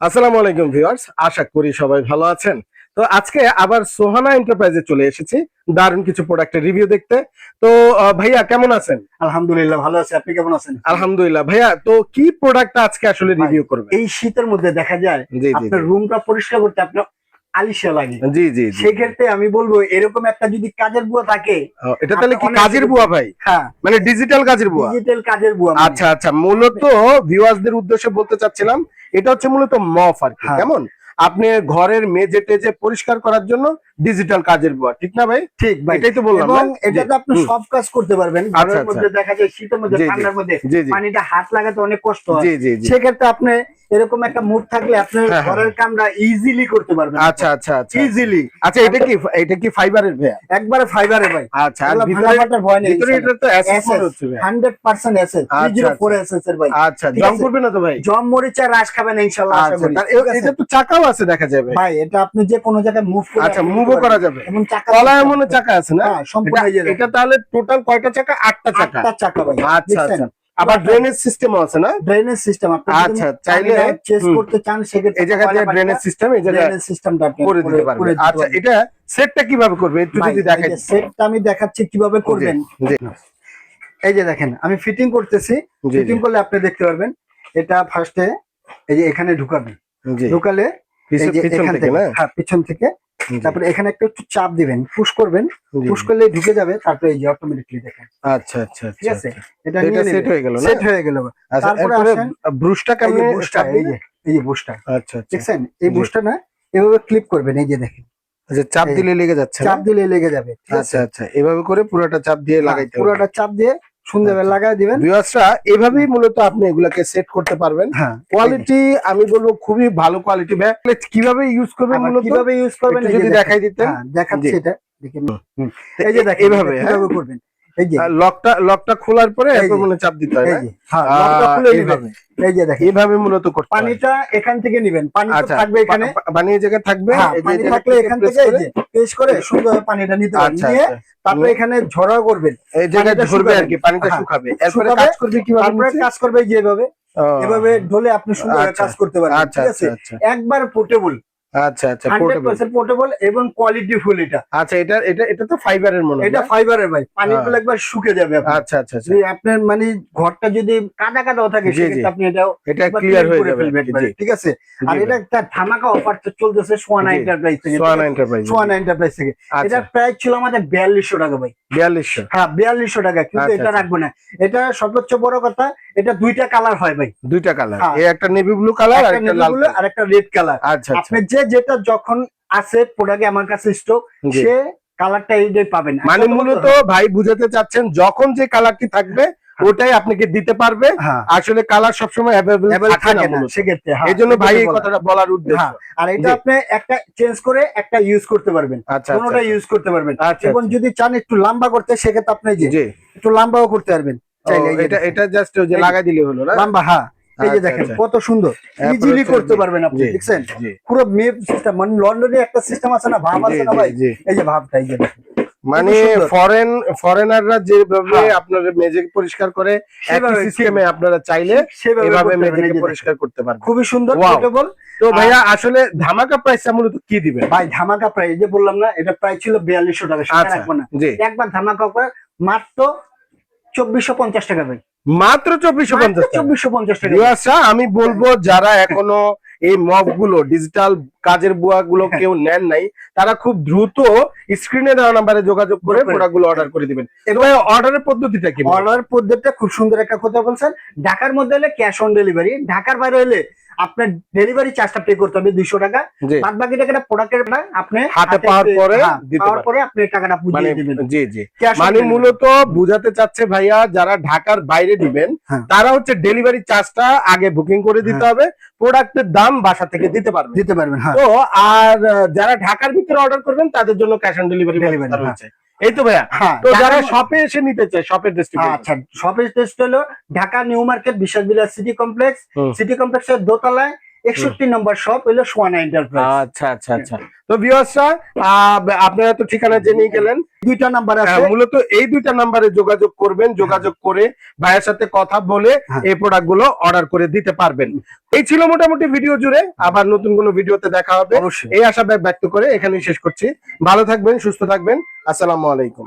আসসালামু আলাইকুম ভিউয়ার্স আশা করি সবাই ভালো আছেন। তো আজকে আবার সোহানা এন্টারপ্রাইজে চলে এসেছি দারুণ কিছু প্রোডাক্টের রিভিউ দেখতে। তো ভাইয়া কেমন আছেন? আলহামদুলিল্লাহ ভালো আছি। আপনি কেমন আছেন? আলহামদুলিল্লাহ। ভাইয়া তো কি প্রোডাক্ট আজকে আসলে রিভিউ করবেন? এই শীতের মধ্যে দেখা যায় আপনার রুমটা পরিষ্কার করতে আপনার আলিশা লাগে। জি জি সেক্ষেত্রে আমি বলব এরকম একটা যদি কাজের বুয়া থাকে এটা তাহলে কি কাজের বুয়া ভাই? হ্যাঁ। মানে ডিজিটাল কাজের বুয়া? ডিজিটাল কাজের বুয়া মানে। আচ্ছা আচ্ছা মূলত ভিউয়ার্সদের উদ্দেশ্যে বলতে চাচ্ছিলাম এটা হচ্ছে মূলত মফ আর কি হ্যাঁ। কেমন? আপনি ঘরের মেজে টেজে পরিষ্কার করার জন্য ডিজিটাল কাজের বুয়া ঠিক না ভাই? ঠিক ভাই। এটাই তো বললাম এবং এটাতে আপনি সব কাজ করতে পারবেন। আচ্ছা, ঘরের আচ্ছা। মধ্যে দেখা যায় শীতের মধ্যে। ঠান্ডার মধ্যে। পানিটা হাত লাগাতে অনেক কষ্ট হয়। সেক্ষেত্রে আপনি এরকম একটা মুড থাকলে আপনি হ্যাঁ, হ্যাঁ। ঘরের কামটা ইজিলি করতে পারবেন। আচ্ছা আচ্ছা আচ্ছা। ইজিলি আচ্ছা এটা কি এটা কি ফাইবারের ভাইয়া? একবারে ফাইবারে ভাই। আচ্ছা আর ভিতরে ভাঙাফাটার ভয় নেই ভিতরে এটা তো মনে হচ্ছে ভাইয়া। হান্ড্রেড পার্সেন্ট এসে আচ্ছা, জিরো ফোর এসএস এর ভাই। আচ্ছা ঠিক জং করবে না তো ভাই? জম মরিচা রাস খাবেন ইনশাল্লাহ আশা আচ্ছা করি। এটা তো চাকাও আছে দেখা যাবে। ভাই এটা আপনি যে কোনো জায়গায় মুভ করে আচ্ছা মুভও করা যাবে। এবং চাকা তলায় মনে চাকা আছে না? হ্যাঁ সম্পূর্ণ এটা- তাহলে টোটাল কয়টা চাকা? আটটা চাকা। আটটা চাকা ভাই। আচ্ছা আচ্ছা। আবার ড্রেনেজ সিস্টেম আছে না? ড্রেনেজ সিস্টেম আপনি আচ্ছা, চাইলে- চেস করতে চান সেক্ষেত্রে এই জায়গা দিয়ে ড্রেনেজ সিস্টেম এই জায়গায় ড্রেনেজ সিস্টেমটা আপনি করে দিতে পারবে আচ্ছা এটা সেটটা কীভাবে করবে? একটু যদি দেখাই সেটটা আমি দেখাচ্ছি কীভাবে করবেন। এই যে দেখেন আমি ফিটিং করতেছি। ফিটিং করলে আপনি দেখতে পারবেন এটা ফার্স্টে এই যে এখানে ঢুকাবেন। ঢুকালে হ্যাঁ পিছন থেকে। তারপরে এখানে একটা একটু চাপ দিবেন পুশ করবেন। পুশ করলে ঢুকে যাবে তারপরে এই যে অটোমেটিকলি দেখেন। আচ্ছা আচ্ছা ঠিক আচ্ছা আছে? এটা এটা সেট হয়ে গেল সেট হয়ে গেল। আচ্ছা তারপরে আসেন, ব্রুশটা কেমনে এই যে এই যে বুস্টার আচ্ছা আচ্ছা। দেখছেন? এই। বুস্টার না এভাবে ক্লিপ করবেন এই যে দেখেন। আচ্ছা চাপ দিলে লেগে যাচ্ছে চাপ দিলে লেগে যাবে আচ্ছা আচ্ছা। এভাবে করে পুরোটা চাপ দিয়ে লাগাইতে হবে। পুরোটা চাপ দিয়ে সুন্দরভাবে আচ্ছা। লাগাই দিবেন। ভিউয়ার্সরা এভাবেই মূলত আপনি এগুলাকে সেট করতে পারবেন। হ্যাঁ কোয়ালিটি আমি বলব খুবই ভালো কোয়ালিটি কীভাবে ইউজ করবেন মূলত? কীভাবে ইউজ করবেন যদি দেখাই দিতেন। হ্যাঁ দেখাচ্ছি। এটা। দেখেন এই যে দেখেন এভাবে হ্যাঁ? করবেন? লকটা লকটা খোলার পরে এরপর মনে চাপ দিতে হয় হ্যাঁ লকটা খুলে এইভাবে। এই যে দেখেন। এইভাবে মূলত করতে পানিটা এখান থেকে নেবেন। পানি তো আচ্ছা থাকবে এখানে। পানি এই জায়গায় থাকবে হ্যাঁ পানি থাকলে এখান থেকে এই যে পেশ করে সুন্দরভাবে পানিটা নিতে পারবেন আচ্ছা নিয়ে আচ্ছা। তারপরে এখানে ঝরা করবেন। এই জায়গায় ধরবে আর কি পানিটা হ্যাঁ, শুকাবে। এরপরে কাজ করবে কীভাবে কাজ করবে এই যে এভাবে ঢলে আপনি আচ্ছা, কাজ করতে পারবেন আচ্ছা ঠিক আছে? একবার পোর্টেবল। আচ্ছা আচ্ছা পোর্টেবল পোর্টেবল এবং কোয়ালিটি ফুল এটা। আচ্ছা এটা এটা এটা তো ফাইবারের মনে এটা? ফাইবারের ভাই। পানিগুলো হ্যাঁ। একবার শুকে যাবে আচ্ছা আচ্ছা আচ্ছা। আপনার মানে ঘরটা যদি কাদা কাদাও থাকে। সেক্ষেত্রে আপনি এটাও এটা ক্লিয়ার হয়ে যাবে ঠিক আছে? আর এটা একটা ধামাকা অফার চলতেছে সোয়ানা। এন্টারপ্রাইজ থেকে সোয়ানা এন্টারপ্রাইজ সোয়ানা এন্টারপ্রাইজ থেকে। আচ্ছা। এটার প্রাইস ছিল আমাদের বিয়াল্লিশশো টাকা ভাই। বিয়াল্লিশশো। হ্যাঁ বিয়াল্লিশশো টাকা কিন্তু আচ্ছা, এটা আচ্ছা। রাখব না। এটা সর্বোচ্চ বড় কথা এটা দুইটা কালার হয় ভাই। দুইটা কালার। হ্যাঁ। একটা নেভি ব্লু কালার আর একটা রেড কালার। আচ্ছা আচ্ছা। আপনি যে যেটা যখন আছে প্রোডাক্টে আমার কাছে স্টক সে কালারটা এইটাই পাবেন। মানে মূলত ভাই বুঝাতে চাচ্ছেন যখন যে কালারটি থাকবে ওটাই আপনাকে দিতে পারবে। হ্যাঁ। আসলে কালার সবসময় অ্যাভেলেবল থাকে না। সেক্ষেত্রে হ্যাঁ। এই জন্য ভাই এই কথাটা বলার উদ্দেশ্য। হ্যাঁ। আর এটা আপনি একটা চেঞ্জ করে একটা ইউজ করতে পারবেন। আচ্ছা কোনোটা ইউজ করতে পারবেন। আচ্ছা, এবং আচ্ছা। যদি চান একটু লম্বা করতে সেক্ষেত্রে আপনি যে জি। একটু লম্বাও করতে পারবেন। চাইলে এটা এটা জাস্ট যে যে। লাগাই দিলে হলো না? লম্বা হ্যাঁ। এই যে আচ্ছা, দেখেন আচ্ছা। কত সুন্দর। ইজিলি করতে পারবেন আপনি দেখছেন? পুরো মেপ সিস্টেম মানে লন্ডনে একটা সিস্টেম আছে না ভাব আছে না ভাই? এই যে ভাবটা এই যে দেখেন। মানে। ফরেন ফরেনাররা যেভাবে হ্যাঁ। আপনার মেজে পরিষ্কার করে সিস্টেমে আপনারা চাইলে সেভাবে দেখেন। পরিষ্কার করতে পারবেন খুবই সুন্দর. পোর্টেবল তো ভাইয়া আসলে ধামাকা প্রাইসটা মূলত কি দিবেন ভাই ধামাকা প্রাইস যে বললাম না এটা প্রাইস ছিল বিয়াল্লিশশো টাকা সেটা আচ্ছা রাখব না জি একবার ধামাকা করে মাত্র চব্বিশশো পঞ্চাশ টাকা ভাই মাত্র চব্বিশশো পঞ্চাশ টাকা। চব্বিশশো পঞ্চাশ টাকা আমি বলব যারা এখনও এই মগগুলো ডিজিটাল কাজের বুয়া গুলো হ্যাঁ। কেউ নেন নাই তারা খুব দ্রুত স্ক্রিনে দেওয়া নাম্বারে যোগাযোগ করে প্রোডাক্টগুলো প্রোডাক্টগুলো অর্ডার করে দিবেন। এবার অর্ডারের পদ্ধতিটা কি অর্ডার পদ্ধতিটা খুব সুন্দর একটা কথা বলছেন। ঢাকার মধ্যে হলে ক্যাশ অন ডেলিভারি ঢাকার বাইরে হলে আপনার ডেলিভারি চার্জটা পে করতে হবে দুইশো টাকা। বাদ বাকি টাকাটা প্রোডাক্টের আপনি হাতে পাওয়ার পরে হ্যাঁ, পাওয়ার পরে আপনি টাকাটা মানে বুঝিয়ে দিবেন। জি জি। মানে মূলত বুঝাতে চাচ্ছে ভাইয়া যারা ঢাকার বাইরে দিবেন হ্যাঁ। তারা হচ্ছে ডেলিভারি চার্জটা আগে বুকিং করে দিতে হবে প্রোডাক্টের দাম বাসা থেকে দিতে পারবে দিতে পারবেন হ্যাঁ। তো আর যারা ঢাকার ভিতরে অর্ডার করবেন তাদের জন্য ক্যাশ অন ডেলিভারি ডেলিভারি হ্যাঁ। এই তো ভাইয়া। হ্যাঁ তো যারা শপে এসে নিতে চায় শপের হ্যাঁ, আচ্ছা শপের টেস্ট হলো ঢাকা নিউ মার্কেট বিশ্বাস বিলাস সিটি কমপ্লেক্স সিটি কমপ্লেক্সের দোতলায় একষট্টি নম্বর শপ হলো সোয়ানা এন্টারপ্রাইজ আচ্ছা আচ্ছা আচ্ছা। তো ভিউয়ার্সরা আপনারা তো ঠিকানা জেনে গেলেন। দুইটা নাম্বার আছে। হ্যাঁ, মূলত এই দুইটা নাম্বারে যোগাযোগ করবেন যোগাযোগ করে ভাইয়ের সাথে কথা বলে হ্যাঁ। এই প্রোডাক্টগুলো অর্ডার করে দিতে পারবেন। এই ছিল মোটামুটি ভিডিও জুড়ে আবার নতুন কোনো ভিডিওতে দেখা হবে। এই আশা ব্যক্ত করে এখানেই শেষ করছি। ভালো থাকবেন সুস্থ থাকবেন। আসসালামু আলাইকুম।